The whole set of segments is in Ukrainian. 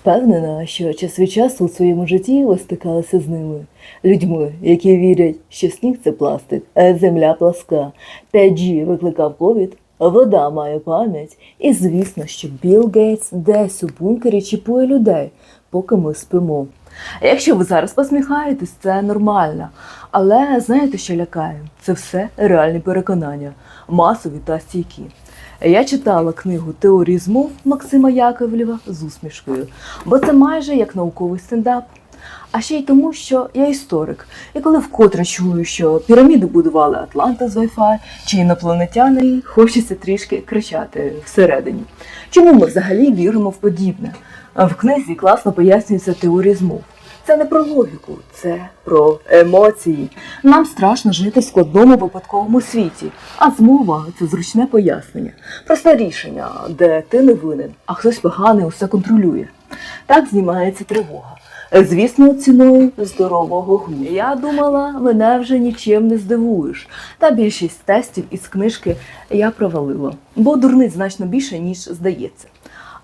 Впевнена, що час від часу у своєму житті ви стикалися з ними, людьми, які вірять, що сніг це пластик, а земля пласка. 5G викликав ковід, вода має пам'ять. І звісно, що Білл Гейтс десь у бункері чіпує людей, поки ми спимо. Якщо ви зараз посміхаєтесь, це нормально. Але знаєте, що лякає? Це все реальні переконання, масові та стійкі. Я читала книгу Теорії змов Максима Яковлєва з усмішкою, бо це майже як науковий стендап. А ще й тому, що я історик, і коли вкотре чую, що піраміди будували Атланта з Wi-Fi чи інопланетяни, хочеться трішки кричати всередині. Чому ми взагалі віримо в подібне? В книзі класно пояснюється теорія змов. Це не про логіку, це про емоції. Нам страшно жити в складному випадковому світі, а змова це зручне пояснення, просте рішення, де ти не винен, а хтось поганий усе контролює. Так знімається тривога. Звісно, ціною здорового глузду. Я думала, мене вже нічим не здивуєш. Та більшість тестів із книжки я провалила, бо дурниць значно більше, ніж здається.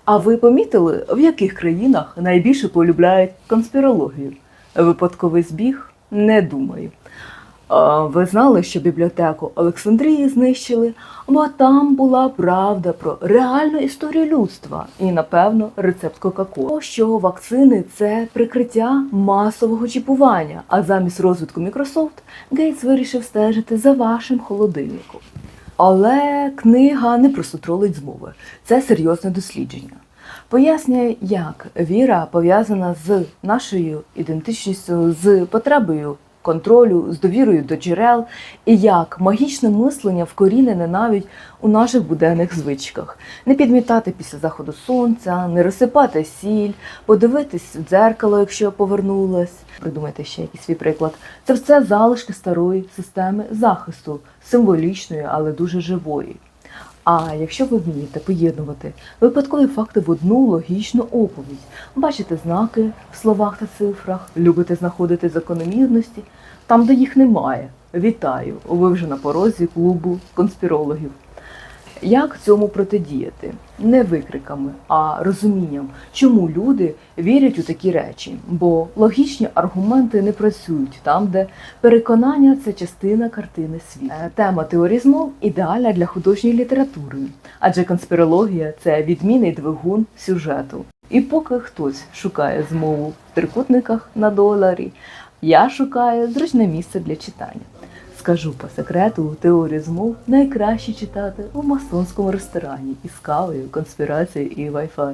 А ви помітили, в яких країнах найбільше полюбляють конспірологію? Випадковий збіг? Не думаю. Ви знали, що бібліотеку Олександрії знищили, бо там була правда про реальну історію людства і, напевно, рецепт Кока-Коли. Що вакцини це прикриття масового чіпування, а замість розвитку Microsoft Гейтс вирішив стежити за вашим холодильником. Але книга не просто тролить змови, це серйозне дослідження. Пояснює, як віра пов'язана з нашою ідентичністю, з потребою контролю, з довірою до джерел, і як магічне мислення вкорінене навіть у наших буденних звичках. Не підмітати після заходу сонця, не розсипати сіль, подивитись в дзеркало, якщо повернулась. Придумайте ще якийсь свій приклад. Це все залишки старої системи захисту, символічної, але дуже живої. А якщо ви вмієте поєднувати випадкові факти в одну логічну оповідь, бачите знаки в словах та цифрах, любите знаходити закономірності там, де їх немає. Вітаю! Ви вже на порозі клубу конспірологів. Як цьому протидіяти? Не викриками, а розумінням, чому люди вірять у такі речі, бо логічні аргументи не працюють там, де переконання це частина картини світу. Е, Тема теорії змов ідеальна для художньої літератури, адже конспірологія це відмінний двигун сюжету. І поки хтось шукає змову в трикутниках на доларі, я шукаю зручне місце для читання. Скажу по секрету, теорію змов найкраще читати у масонському ресторані із кавою, конспірацією і Wi-Fi.